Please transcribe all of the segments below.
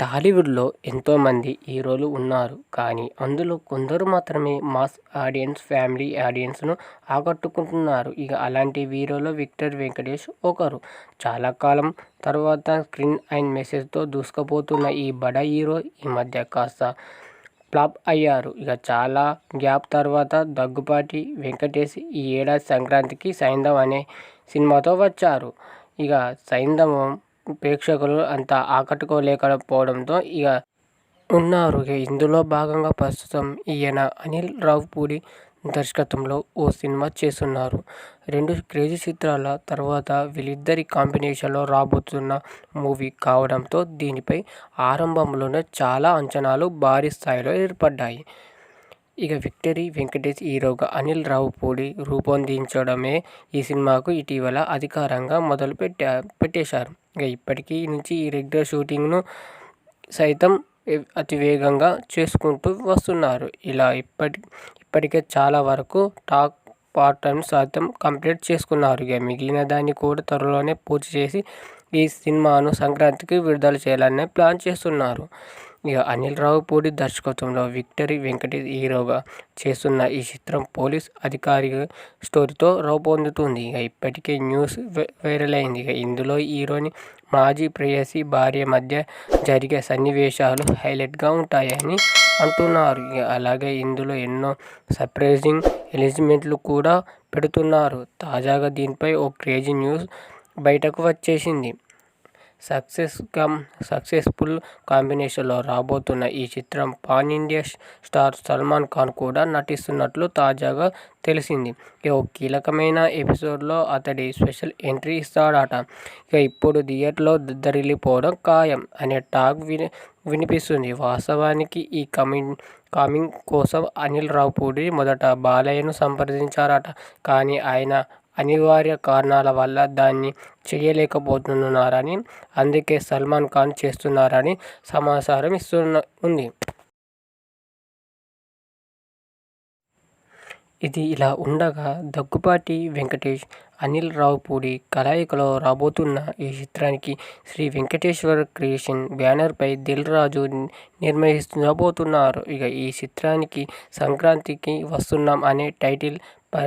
టాలీవుడ్లో ఎంతోమంది హీరోలు ఉన్నారు. కానీ అందులో కొందరు మాత్రమే మాస్ ఆడియన్స్ ఫ్యామిలీ ఆడియన్స్ను ఆకట్టుకుంటున్నారు. ఇక అలాంటి హీరోలో విక్టర్ వెంకటేష్ ఒకరు. చాలా కాలం తర్వాత స్క్రీన్ అండ్ మెసేజ్తో దూసుకుపోతున్న ఈ బడా హీరో ఈ మధ్య కాస్త ఫ్లాప్ అయ్యారు. ఇక చాలా గ్యాప్ తర్వాత దగ్గుపాటి వెంకటేష్ ఈ ఏడాది సంక్రాంతికి సైంధం అనే సినిమాతో వచ్చారు. ఇక సైంధవం ప్రేక్షకులు అంత ఆకట్టుకోలేకపోవడంతో ఇక ఉన్నారు. ఇందులో భాగంగా ప్రస్తుతం ఈయన అనిల్ రావుపూడి దర్శకత్వంలో ఓ సినిమా చేస్తున్నారు. రెండు క్రేజీ చిత్రాల తర్వాత వీళ్ళిద్దరి కాంబినేషన్లో రాబోతున్న మూవీ కావడంతో దీనిపై ఆరంభంలోనే చాలా అంచనాలు భారీ స్థాయిలో ఏర్పడ్డాయి. ఇక విక్టరీ వెంకటేష్ హీరోగా అనిల్ రావుపూడి రూపొందించడమే ఈ సినిమాకు ఇటీవల అధికారంగా మొదలు పెట్టా పెట్టేశారు. ఇప్పటికీ నుంచి ఈ రెగ్యులర్ షూటింగ్ను సైతం అతి వేగంగా చేసుకుంటూ వస్తున్నారు. ఇలా ఇప్పటి ఇప్పటికే చాలా వరకు టాక్ పార్ట్ టైం సైతం కంప్లీట్ చేసుకున్నారు. ఇక మిగిలిన దాన్ని కూడా త్వరలోనే పూర్తి చేసి ఈ సినిమాను సంక్రాంతికి విడుదల చేయాలని ప్లాన్ చేస్తున్నారు. ఇక అనిల్ రావుపూడి దర్శకత్వంలో విక్టరీ వెంకటేష్ హీరోగా చేస్తున్న ఈ చిత్రం పోలీస్ అధికారి స్టోరీతో రూపొందుతుంది. ఇక ఇప్పటికే న్యూస్ వైరల్ అయింది ఇక ఇందులో హీరోని మాజీ ప్రేయసి భార్య మధ్య జరిగే సన్నివేశాలు హైలైట్గా ఉంటాయని అంటున్నారు. ఇక అలాగే ఇందులో ఎన్నో సర్ప్రైజింగ్ ఎలిజిమెంట్లు కూడా పెడుతున్నారు. తాజాగా దీనిపై ఓ క్రేజీ న్యూస్ బయటకు వచ్చేసింది. సక్సెస్ కమ్ సక్సెస్ఫుల్ కాంబినేషన్లో రాబోతున్న ఈ చిత్రం pan India star Salman Khan కూడా నటిస్తున్నట్లు తాజాగా తెలిసింది. ఇక ఓ కీలకమైన ఎపిసోడ్లో అతడి స్పెషల్ ఎంట్రీ ఇస్తాడట. ఇక ఇప్పుడు థియేటర్లో దరిలిపోవడం ఖాయం అనే టాక్ విని వినిపిస్తుంది. వాస్తవానికి ఈ కమింగ్ కామింగ్ కోసం అనిల్ రావుపూడి మొదట బాలయ్యను సంప్రదించారట. కానీ ఆయన అనివార్య కారణాల వల్ల దాన్ని చేయలేకపోతున్నారని అందుకే సల్మాన్ ఖాన్ చేస్తున్నారని సమాచారం ఇస్తున్న ఉంది. ఇది ఇలా ఉండగా దగ్గుపాటి వెంకటేష్ అనిల్ రావుపూడి కలయికలో రాబోతున్న ఈ చిత్రానికి శ్రీ వెంకటేశ్వర క్రియేషన్ బ్యానర్పై దిల్ రాజు నిర్మించబోతున్నారు ఇక ఈ చిత్రానికి సంక్రాంతికి వస్తున్నాం అనే టైటిల్ ప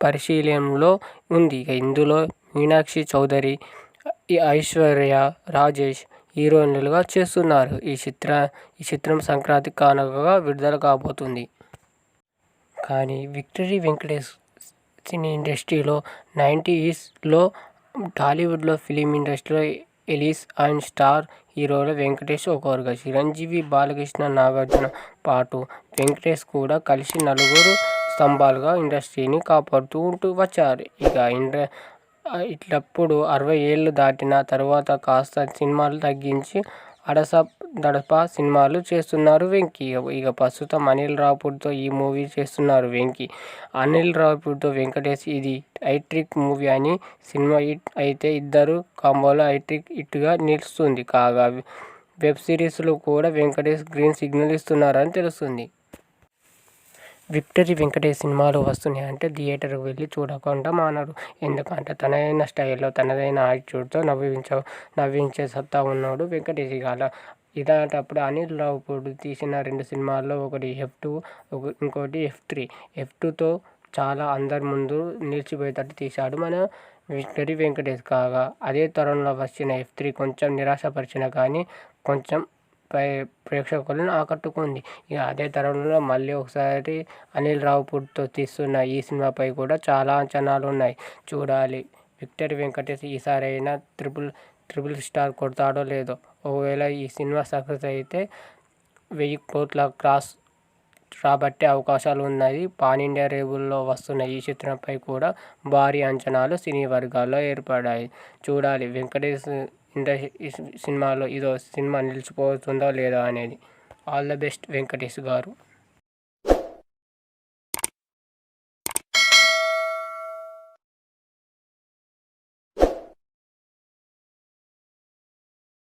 పరిశీలనలో ఉంది. ఇందులో మీనాక్షి చౌదరి ఐశ్వర్య రాజేష్ హీరోయిన్లుగా చేస్తున్నారు. ఈ చిత్ర ఈ చిత్రం సంక్రాంతి కానుకగా విడుదల కాబోతుంది. కానీ విక్టరీ వెంకటేష్ సినీ ఇండస్ట్రీలో నైంటీస్లో టాలీవుడ్లో ఫిలిం ఇండస్ట్రీలో ఎలీస్ అండ్ స్టార్ హీరోలో వెంకటేష్ ఒకరుగా చిరంజీవి బాలకృష్ణ నాగార్జున పాటు వెంకటేష్ కూడా కలిసి నలుగురు స్తంభాలుగా ఇండస్ట్రీని కాపాడుతూ ఉంటూ వచ్చారు. ఇక ఇండ ఇట్లప్పుడు అరవై ఏళ్ళు దాటిన తర్వాత కాస్త సినిమాలు తగ్గించి అడస దడప సినిమాలు చేస్తున్నారు వెంకీ. ఇక ప్రస్తుతం అనిల్ రావుపూడితో ఈ మూవీ చేస్తున్నారు వెంకీ. అనిల్ రావుపూడితో వెంకటేష్ ఇది హైట్రిక్ మూవీ అని సినిమా హిట్ అయితే ఇద్దరు కాంబోలో హైట్రిక్ హిట్గా నిలుస్తుంది. కాగా వెబ్ సిరీస్లో కూడా వెంకటేష్ గ్రీన్ సిగ్నల్ ఇస్తున్నారని తెలుస్తుంది. విక్టరీ వెంకటేష్ సినిమాలు వస్తున్నాయి అంటే థియేటర్కి వెళ్ళి చూడకుండా మానరు. ఎందుకంటే తనదైన స్టైల్లో తనదైన యాటిట్యూడ్తో నవ్వించ నవ్వించే సత్తా ఉన్నాడు వెంకటేష్ ఇక అలా ఇలాంటప్పుడు అనిల్ రావిపూడి తీసిన రెండు సినిమాల్లో ఒకటి ఎఫ్ టూ ఇంకోటి ఎఫ్ త్రీ. ఎఫ్ టూతో చాలా అందరి ముందు నిలిచిపోయేటట్టు తీశాడు మన విక్టరీ వెంకటేష్ కాగా. అదే తరంలో వచ్చిన ఎఫ్ త్రీ కొంచెం నిరాశపరిచిన కానీ కొంచెం ప్రే ప్రేక్షకులను ఆకట్టుకుంది. ఇక అదే తరంలో మళ్ళీ ఒకసారి అనిల్ రావుపూడితో తీస్తున్న ఈ సినిమాపై కూడా చాలా అంచనాలు ఉన్నాయి చూడాలి. విక్టరీ వెంకటేష్ ఈసారైనా త్రిపుల్ ట్రిపుల్ స్టార్ కొడతాడో లేదో. ఒకవేళ ఈ సినిమా సక్సెస్ అయితే వెయ్యి కోట్ల క్రాస్ రాబట్టే అవకాశాలు ఉన్నాయి పాన్ ఇండియా రేబుల్లో వస్తున్న ఈ చిత్రంపై కూడా భారీ అంచనాలు సినీ వర్గాల్లో ఏర్పడ్డాయి చూడాలి. వెంకటేష్ ఇండస్ట్రీ సినిమాలో ఇదో సినిమా నిలిచిపోతుందో లేదో అనేది. ఆల్ ద బెస్ట్ వెంకటేష్ గారు.